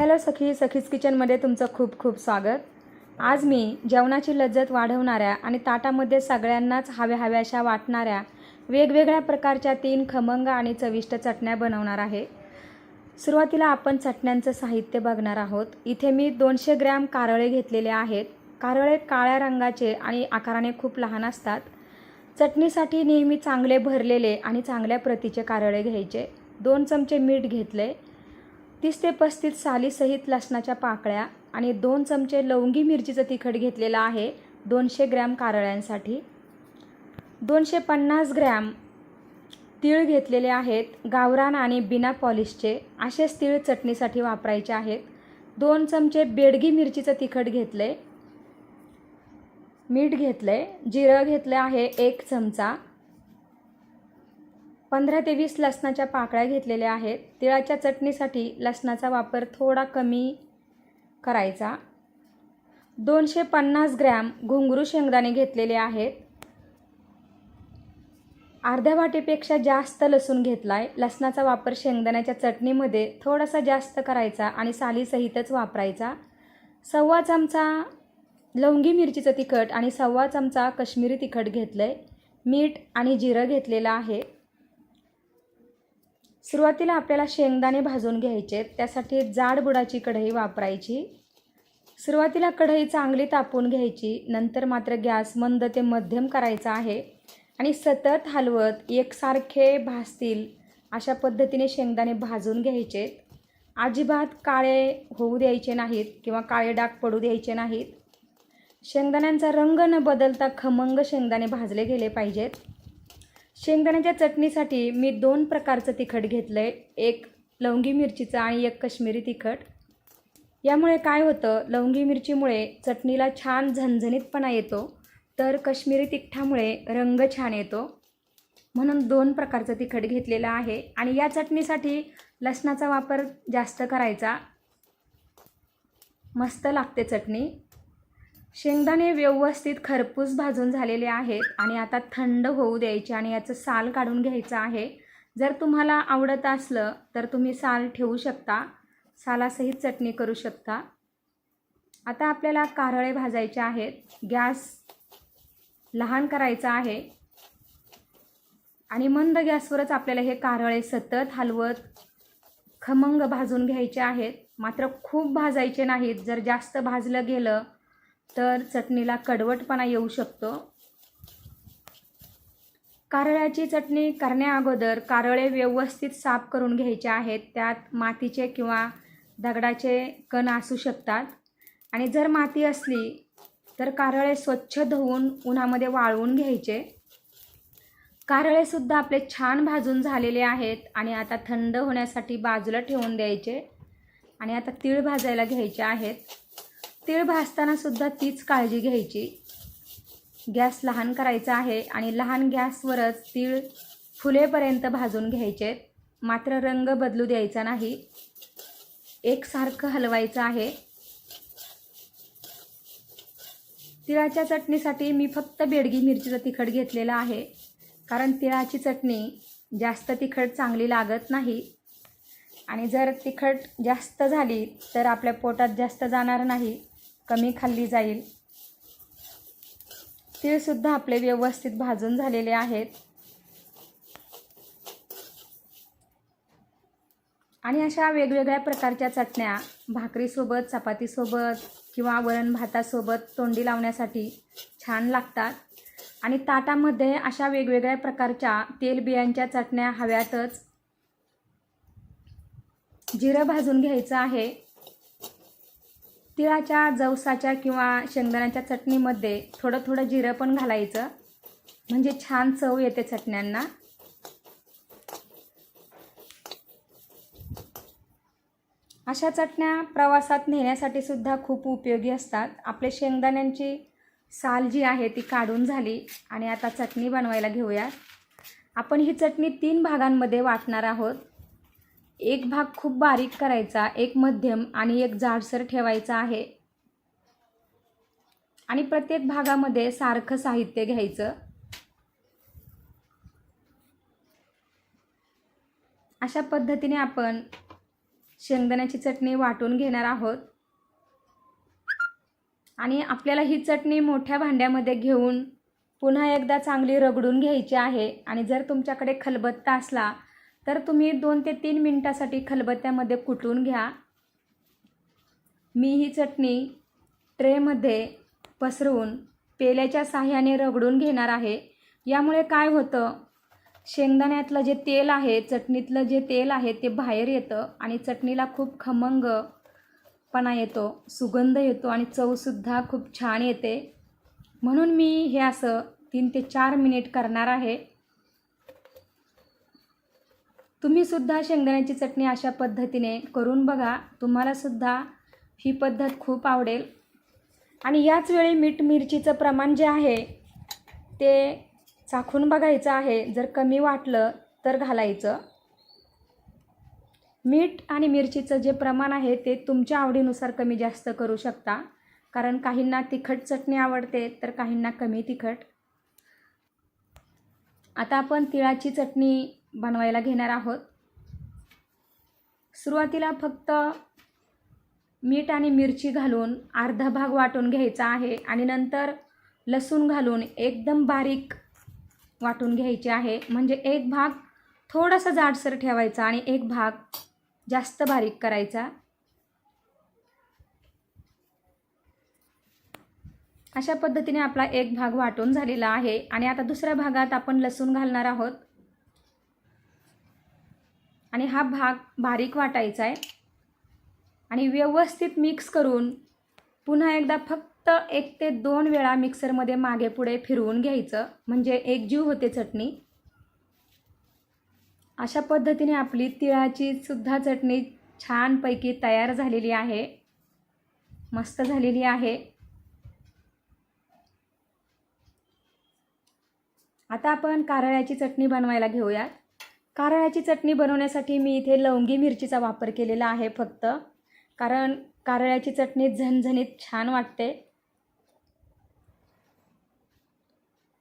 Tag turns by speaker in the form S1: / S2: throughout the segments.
S1: Hello सखी सखीज किचनमध्ये तुमचं खूप खूप स्वागत. आज मी जेवणाची लज्जत वाढवणाऱ्या आणि ताटामध्ये सगळ्यांनाच हव्या हव्याशा वाटणाऱ्या वेगवेगळ्या प्रकारच्या तीन खमंग आणि चविष्ट चटण्या बनवणार आहे. सुरुवातीला आपण चटण्यांचं साहित्य बघणार आहोत. इथे मी दोनशे ग्रॅम कारळे घेतलेले आहेत. कारळे काळ्या रंगाचे आणि आकाराने खूप लहान असतात. चटणीसाठी नेहमी चांगले भरलेले आणि चांगल्या प्रतीचे कारळे घ्यायचे. दोन चमचे मीठ घेतले. तीस ते पस्तीस सालीसहित लसणाच्या पाकळ्या आणि दोन चमचे लवंगी मिरचीचं तिखट घेतलेलं आहे दोनशे ग्रॅम कारळ्यांसाठी. दोनशे पन्नास ग्रॅम तीळ घेतलेले आहेत गावरान आणि बिना पॉलिशचे. असेच तीळ चटणीसाठी वापरायचे आहेत. दोन चमचे बेडगी मिरचीचं तिखट घेतले. मीठ घेतलं. आहे जिरं घेतलं आहे एक चमचा. पंधरा ते वीस लसणाच्या पाकळ्या घेतलेल्या आहेत. तिळाच्या चटणीसाठी लसणाचा वापर थोडा कमी करायचा. दोनशे पन्नास ग्रॅम घुंगरू शेंगदाणे घेतलेले आहेत. अर्ध्या वाटीपेक्षा जास्त लसूण घेतला आहे लसणाचा वापर शेंगदाण्याच्या चटणीमध्ये थोडासा जास्त करायचा आणि सालीसहितच वापरायचा. सव्वा चमचा लवंगी मिरचीचं तिखट आणि सव्वा चमचा कश्मीरी तिखट घेतलं आहे मीठ आणि जिरं घेतलेलं आहे. सुरुवातीला आपल्याला शेंगदाणे भाजून घ्यायचे त्यासाठी जाड बुडाची कढई वापरायची. सुरुवातीला कढई चांगली तापून घ्यायची. नंतर मात्र गॅस मंद ते मध्यम करायचा आहे. आणि सतत हलवत एकसारखे भाजतील अशा पद्धतीने शेंगदाणे भाजून घ्यायचे अजिबात काळे होऊ द्यायचे नाहीत किंवा काळे डाग पडू द्यायचे नाहीत. शेंगदाण्यांचा रंग न बदलता खमंग शेंगदाणे भाजले गेले पाहिजेत. शेंगदाण्याच्या चटणीसाठी मी दोन प्रकारचं तिखट घेतलं आहे एक लवंगी मिरचीचं आणि एक कश्मीरी तिखट. यामुळे काय होतं लवंगी मिरचीमुळे चटणीला छान झणझणीतपणा येतो तर कश्मीरी तिखटामुळे रंग छान येतो. म्हणून दोन प्रकारचं तिखट घेतलेलं आहे आणि या चटणीसाठी लसणाचा वापर जास्त करायचा. मस्त लागते चटणी. शेंगदाणे व्यवस्थित खरपूस भाजून झालेले आहेत आणि आता थंड होऊ द्यायचे आणि याचं साल काढून घ्यायचं आहे. जर तुम्हाला आवडत असलं तर तुम्ही साल ठेवू शकता. सालासहित चटणी करू शकता. आता आपल्याला कारळे भाजायचे आहेत. गॅस लहान करायचा आहे. आणि मंद गॅसवरच आपल्याला हे कारळे सतत हलवत खमंग भाजून घ्यायचे आहेत. मात्र खूप भाजायचे नाहीत. जर जास्त भाजलं गेलं तर चटणीला कडवटपणा येऊ शकतो. कारळ्याची चटणी करण्याअगोदर कारळे व्यवस्थित साफ करून घ्यायचे आहेत. त्यात मातीचे किंवा दगडाचे कण असू शकतात. आणि जर माती असली तर कारळे स्वच्छ धुवून उन्हामध्ये वाळवून घ्यायचे. कारळेसुद्धा आपले छान भाजून झालेले आहेत आणि आता थंड होण्यासाठी बाजूला ठेवून द्यायचे आणि आता तीळ भाजायला घ्यायचे आहेत. तीळ भाजताना सुद्धा तीच काळजी घ्यायची. गॅस लहान करायचा आहे आणि लहान गॅसवरच तीळ फुलेपर्यंत भाजून घ्यायचे. मात्र रंग बदलू द्यायचा नाही. एकसारखं हलवायचं आहे. तिळाच्या चटणीसाठी मी फक्त बेडगी मिरचीचं तिखट घेतलेलं आहे. कारण तिळाची चटणी जास्त तिखट चांगली लागत नाही. आणि जर तिखट जास्त झाली तर आपल्या पोटात जास्त जाणार नाही. कमी खाल्ली जाईल. तीळसुद्धा आपले व्यवस्थित भाजून झालेले आहेत. आणि अशा वेगवेगळ्या प्रकारच्या चटण्या भाकरीसोबत चपातीसोबत किंवा वरण भातासोबत तोंडी लावण्यासाठी छान लागतात. आणि ताटामध्ये अशा वेगवेगळ्या प्रकारच्या तेलबियांच्या चटण्या हव्यातच. जिरं भाजून घ्यायचं आहे. तिळाच्या जवसाच्या किंवा शेंगदाण्याच्या चटणीमध्ये थोडं थोडं जिरं पण घालायचं. म्हणजे छान चव येते चटण्यांना. अशा चटण्या प्रवासात नेण्यासाठी सुद्धा खूप उपयोगी असतात. आपले शेंगदाण्यांची साल जी आहे ती काढून झाली आणि आता चटणी बनवायला घेऊया. आपण ही चटणी तीन भागांमध्ये वाटणार आहोत. एक भाग खूप बारीक करायचा एक मध्यम आणि एक जाडसर ठेवायचा आहे. आणि प्रत्येक भागामध्ये सारखं साहित्य घ्यायचं. अशा पद्धतीने आपण शेंगदाण्याची चटणी वाटून घेणार आहोत. आणि आपल्याला ही चटणी मोठ्या भांड्यामध्ये घेऊन पुन्हा एकदा चांगली रगडून घ्यायची आहे. आणि जर तुमच्याकडे खलबत्ता असला तर तुम्ही दोन ते तीन मिनटासाठी खलबत्त्यामध्ये कुटून घ्या. मी ही चटणी ट्रेमध्ये पसरवून पेल्याच्या साह्याने रगडून घेणार आहे. यामुळे काय होतं? शेंगदाण्यातलं जे तेल आहे चटणीतलं जे तेल आहे ते बाहेर येतं आणि चटणीला खूप खमंगपणा येतो सुगंध येतो आणि चवसुद्धा खूप छान येते. म्हणून मी हे असं तीन ते चार मिनिट करणार आहे. तुम्ही सुद्धा शेंगदाण्याची चटणी अशा पद्धतीने करून बघा. तुम्हालासुद्धा ही पद्धत खूप आवडेल. आणि याच वेळी मीठ मिरचीचं प्रमाण जे आहे ते चाखून बघायचं आहे. जर कमी वाटलं तर घालायचं. मीठ आणि मिरचीचं जे प्रमाण आहे ते तुमच्या आवडीनुसार कमी जास्त करू शकता. कारण काहींना तिखट चटणी आवडते तर काहींना कमी तिखट. आता आपण तिळाची चटणी बनवायला घेणार आहोत. सुरुवातीला फक्त मीठ आणि मिरची घालून अर्धा भाग वाटून घ्यायचा आहे आणि नंतर लसूण घालून एकदम बारीक वाटून घ्यायचे आहे. म्हणजे एक भाग थोडासा जाडसर ठेवायचा आणि एक भाग जास्त बारीक करायचा. अशा पद्धतीने आपला एक भाग वाटून झालेला आहे आणि आता दुसऱ्या भागात आपण लसूण घालणार आहोत. हा भाग बारीक वाटायचा आहे. आणि व्यवस्थित मिक्स करून पुन्हा एकदा फक्त एक ते दोन वेळा मिक्सरमध्ये मागे पुढे फिरवून घ्यायचं. म्हणजे एकजीव होते चटणी. अशा पद्धतीने आपली तिळाची सुद्धा चटणी छानपैकी तयार झालेली आहे. मस्त झालेली आहे. आता आपण कारळ्याची चटणी बनवायला घेऊयात. कारळ्याची चटणी बनवण्यासाठी मी इथे लवंगी मिरचीचा वापर केलेला आहे फक्त. कारण कारळ्याची चटणी झणझणीत छान वाटते.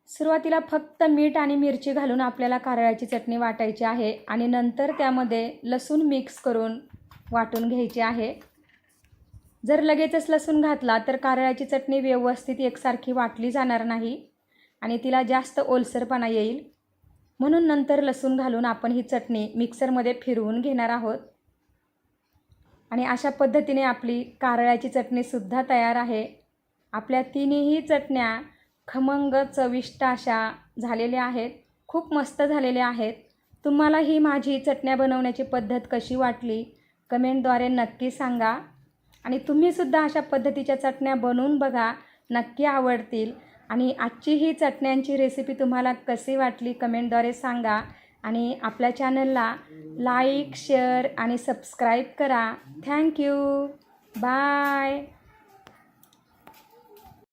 S1: सुरुवातीला फक्त मीठ आणि मिरची घालून आपल्याला कारळ्याची चटणी वाटायची आहे आणि नंतर त्यामध्ये लसूण मिक्स करून वाटून घ्यायची आहे. जर लगेचच लसूण घातला तर कारळ्याची चटणी व्यवस्थित एकसारखी वाटली जाणार नाही आणि तिला जास्त ओलसरपणा येईल. म्हणून नंतर लसूण घालून आपण ही चटणी मिक्सरमध्ये फिरवून घेणार आहोत. आणि अशा पद्धतीने आपली कारळ्याची चटणीसुद्धा तयार आहे. आपल्या तिन्ही चटण्या खमंग चविष्ट अशा झालेल्या आहेत. खूप मस्त झालेल्या आहेत. तुम्हाला ही माझी चटण्या बनवण्याची पद्धत कशी वाटली? कमेंटद्वारे नक्की सांगा. आणि तुम्हीसुद्धा अशा पद्धतीच्या चटण्या बनवून बघा. नक्की आवडतील. आणि आजची ही चटण्यांची रेसिपी तुम्हाला कशी वाटली कमेंटद्वारे सांगा. आणि आपल्या चॅनलला लाईक शेअर आणि सबस्क्राईब करा. Thank you bye